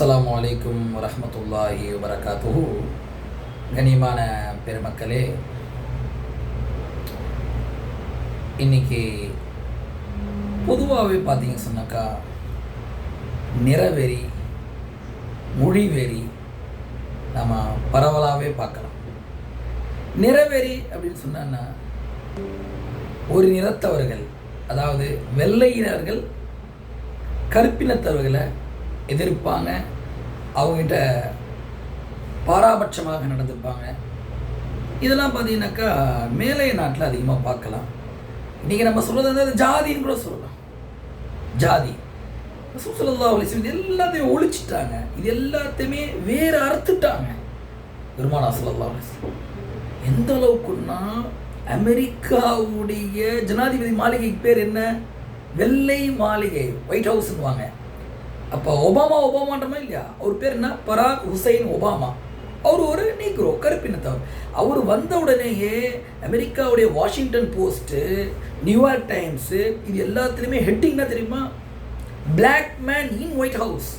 அஸ்லாம் வலைக்கும் வரமத்துல்லாஹி வரகாத்துஹு கனியமான பெருமக்களே இன்னைக்கு பொதுவாகவே பார்த்தீங்க சொன்னாக்கா நிறவெறி மொழிவெறி நம்ம பரவலாகவே பார்க்கலாம். நிறவெறி அப்படின்னு சொன்னான்னா ஒரு நிறத்தவர்கள் அதாவது வெள்ளையினர்கள் கருப்பினத்தவர்களை எதிர்ப்பாங்க. அவங்ககிட்ட பாராபட்சமாக நடந்துப்பாங்க இதெல்லாம் பார்த்தீங்கன்னாக்கா மேலைய நாட்டில் அதிகமாக பார்க்கலாம். இன்றைக்கி நம்ம சொல்கிறது வந்து ஜாதின்னு கூட சொல்லலாம். ஜாதி. சுசலல்லா அலிஸ்லம் இது எல்லாத்தையும் ஒழிச்சிட்டாங்க. இது எல்லாத்தையுமே வேறு அறுத்துட்டாங்க. பெருமானா சுல்லா அலிஸ்லம் எந்த அளவுக்குன்னா அமெரிக்காவுடைய ஜனாதிபதி மாளிகைக்கு பேர் என்ன? வெள்ளை மாளிகை ஒயிட் ஹவுஸ்னுவாங்க அப்போ ஒபாமா ஒபாமான்றமா இல்லையா? அவர் பேர் என்ன? பராக் ஹுசைன் ஒபாமா. அவர் ஒரு நீக்ரோ கருப்பினத்தவர். அவர் வந்த உடனேயே அமெரிக்காவுடைய வாஷிங்டன் போஸ்ட்டு நியூயார்க் டைம்ஸு இது எல்லாத்துலேயுமே ஹெட்டிங்னா தெரியுமா? Black man in white house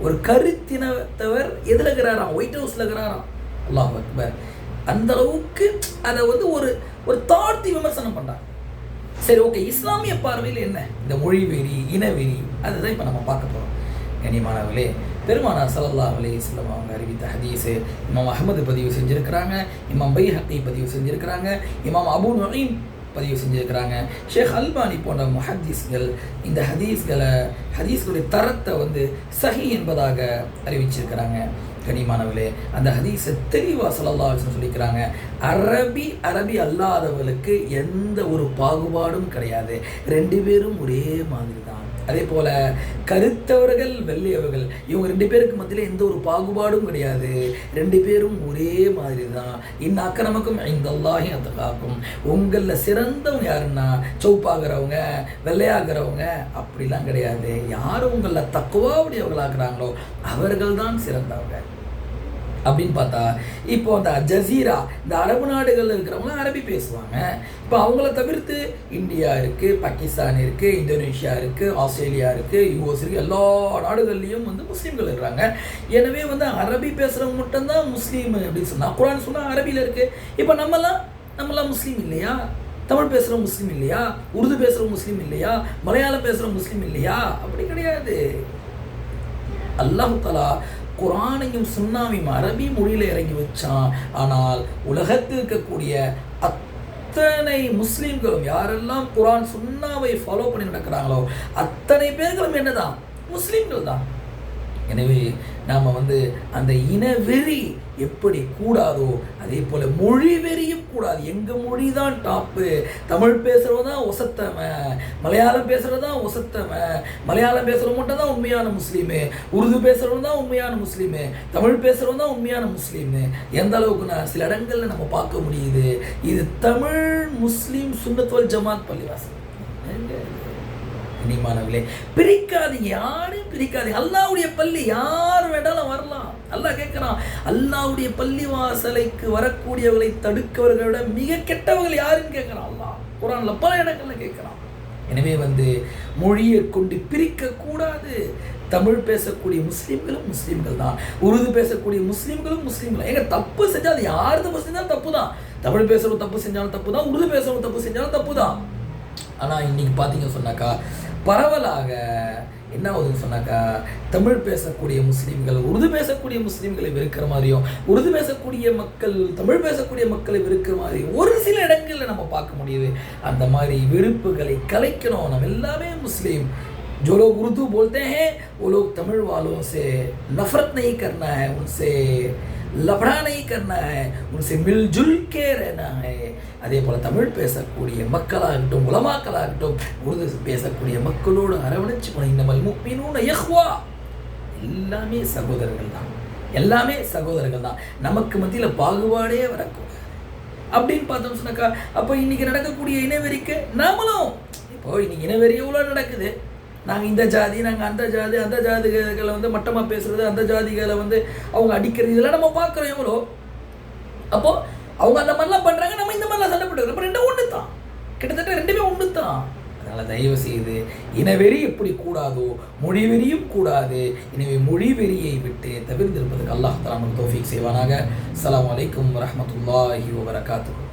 ஒரு கருத்தினத்தவர் எதில் இருக்கிறாராம்? ஒயிட் ஹவுஸில் இருக்கிறாராம். அல்லாஹ் அக்பர். அந்த அளவுக்கு அதை வந்து ஒரு ஒரு தாழ்த்தி விமர்சனம் பண்ணுறாங்க சரி ஓகே இஸ்லாமிய பார்வையில் என்ன? இந்த மொழி வெறி இனவெறி அதுதான் இப்போ நம்ம பார்க்க போகிறோம் கனிமானவர்களே பெருமானா சல்லா அலி இஸ்லாம் அவங்க அறிவித்த ஹதீஸு இமாம் அஹமது பதிவு செஞ்சுருக்கிறாங்க இமாம் பை ஹக்கி பதிவு செஞ்சுருக்கிறாங்க இமாம் அபு நயீம் பதிவு செஞ்சுருக்கிறாங்க ஷேக் அல்பானி போன்ற முஹத்தீஸ்கள் இந்த ஹதீஸ்களை ஹதீஸ்களுடைய தரத்தை வந்து சஹி என்பதாக அறிவிச்சிருக்கிறாங்க. கனிமானவர்களே அந்த ஹதீஸை தெளிவாக சொல்லல்லா சொல்லிக்கிறாங்க. அரபி அரபி அல்லாதவர்களுக்கு எந்த ஒரு பாகுபாடும் கிடையாது. ரெண்டு பேரும் ஒரே மாதிரி தான் அதே போல் கருத்தவர்கள் வெள்ளையவர்கள் இவங்க ரெண்டு பேருக்கு மத்தியில் எந்த ஒரு பாகுபாடும் கிடையாது. ரெண்டு பேரும் ஒரே மாதிரி தான் இன்ன அக்கிரமக்கும் இந்த அந்த காக்கும் உங்களில் சிறந்தவங்க யாருன்னா சௌப்பாகிறவங்க வெள்ளையாகிறவங்க அப்படிலாம் கிடையாது. யார் உங்களில் தக்குவாவுடையவர்களாகிறாங்களோ அவர்கள் தான் சிறந்தவங்க. அப்படின்னு பார்த்தா இப்போ அந்த ஜசீரா இந்த அரபு நாடுகளில் இருக்கிறவங்களாம் அரபி பேசுவாங்க. இப்போ அவங்கள தவிர்த்து இந்தியா இருக்குது பாகிஸ்தான் இருக்குது இந்தோனேஷியா இருக்குது ஆஸ்திரேலியா இருக்குது யூஎஸ் இருக்குது எல்லா நாடுகள்லேயும் வந்து முஸ்லீம்கள் இருக்கிறாங்க எனவே வந்து அரபி பேசுகிறவங்க மட்டும்தான் முஸ்லீம் அப்படின்னு சொன்னால் குரான் சொன்னால் அரபியில் இருக்குது இப்போ நம்மலாம் நம்மளாம் முஸ்லீம் இல்லையா? தமிழ் பேசுகிற முஸ்லீம் இல்லையா? உருது பேசுகிற முஸ்லீம் இல்லையா? மலையாளம் பேசுகிற முஸ்லீம் இல்லையா? அப்படி கிடையாது. அல்லாஹு தலா குரானையும் சுண்ணாவையும் அரபி மொழியில் இறங்கி வச்சான் ஆனால் உலகத்தில் இருக்கக்கூடிய அத்தனை முஸ்லீம்களும் யாரெல்லாம் குரான் சுண்ணாவை ஃபாலோ பண்ணி நடக்கிறாங்களோ அத்தனை பேர்களும் என்னதான்? முஸ்லீம்கள் தான். எனவே நாம் வந்து அந்த இனவெறி எப்படி கூடாதோ அதே போல் மொழி வெறியும் கூடாது. எங்கள் மொழி தான் டாப்பு தமிழ் பேசுகிறவன் தான் ஒசத்தவன். மலையாளம் பேசுகிறது தான் ஒசத்தவன். மலையாளம் பேசுகிறவன் மட்டும் தான் உண்மையான முஸ்லீமு. உருது பேசுகிறவன் தான் உண்மையான முஸ்லீமு. தமிழ் பேசுகிறவன் தான் உண்மையான முஸ்லீமு. எந்த அளவுக்கு நான் சில இடங்களில் நம்ம பார்க்க முடியுது? இது தமிழ் முஸ்லீம் சுண்ணத்துவல் ஜமாத் பள்ளிவாசல். இனிமானவர்களே பிரிக்காதீங்க யாரையும் பிரிக்காதீங்க அல்லாவுடைய பள்ளி யார் வேண்டாலும் வரலாம். அல்லாஹ் கேட்குறான் அல்லாவுடைய பள்ளி வாசலைக்கு வரக்கூடியவர்களை தடுக்கவர்களை விட மிக கெட்டவர்கள் யாருன்னு கேட்குறான் அல்லாஹ். குரான்ல பல இடங்கள்ல கேட்குறான். எனவே வந்து மொழியை கொண்டு பிரிக்கக்கூடாது. தமிழ் பேசக்கூடிய முஸ்லீம்களும் முஸ்லீம்கள் தான். உருது பேசக்கூடிய முஸ்லீம்களும் முஸ்லீம்கள் எங்க தப்பு செஞ்சால் அது யார் தப்பு செஞ்சாலும் தப்பு தான் தமிழ் பேசுறவங்க தப்பு செஞ்சாலும் தப்பு தான் உருது பேசுறவங்க தப்பு செஞ்சாலும் தப்பு தான் ஆனால் இன்னைக்கு பார்த்தீங்க சொன்னாக்கா பரவலாக என்ன ஆகுதுன்னு சொன்னாக்கா தமிழ் பேசக்கூடிய முஸ்லீம்கள் உருது பேசக்கூடிய முஸ்லீம்களை வெறுக்கிற மாதிரியும் உருது பேசக்கூடிய மக்கள் தமிழ் பேசக்கூடிய மக்களை வெறுக்கிற மாதிரியும் ஒரு சில இடங்களில் நம்ம பார்க்க முடியுது அந்த மாதிரி வெறுப்புகளை கலைக்கணும் நம்ம எல்லாமே முஸ்லீம் जो लोग उर्दू बोलते हैं वो लोग तमिल वालों से नफरत नहीं करना है उनसे லபடா நெய் கர்னா ஹே உன்சே மில்ஜுல் கே ஹே அதே போல் தமிழ் பேசக்கூடிய மக்களாகட்டும் உலமாக்களாகட்டும் உருது பேசக்கூடிய மக்களோடு அரவணைச்சு போன இந்த மல்முப்பினூன யஹ்வா எல்லாமே சகோதரர்கள் தான் எல்லாமே சகோதரர்கள் தான் நமக்கு மத்தியில் பாகுபாடே வரக்கூடாது. அப்படின்னு பார்த்தோம் சொன்னாக்கா அப்போ இன்றைக்கி நடக்கக்கூடிய இனவெறிக்க நாமளும். இப்போ இன்னைக்கு இனவெறி எவ்வளோ நடக்குது? நாங்கள் இந்த ஜாதி நாங்கள் அந்த ஜாதி அந்த ஜாதிகளை வந்து மட்டமாக பேசுறது அந்த ஜாதிகளை வந்து அவங்க அடிக்கிறது இதெல்லாம் நம்ம பார்க்குறோம் எவ்வளோ அப்போது அவங்க அந்த மாதிரிலாம் பண்ணுறாங்க நம்ம இந்த மாதிரிலாம் சண்டை போட்டுக்கிறோம். அப்போ ரெண்டும் ஒன்று தான் கிட்டத்தட்ட ரெண்டுமே ஒன்று தான் அதனால் தயவு செய்து இனவெறி எப்படி கூடாதோ மொழிவெறியும் கூடாது. எனவே மொழிவெறியை விட்டு தவிர்த்திருப்பதற்கு அல்லாஹ் தலா நமக்கு தௌஃபீக் செய்வானாக. அஸ்ஸலாமு அலைக்கும் வரமத்துல்லாஹி வபரகாத்துஹு.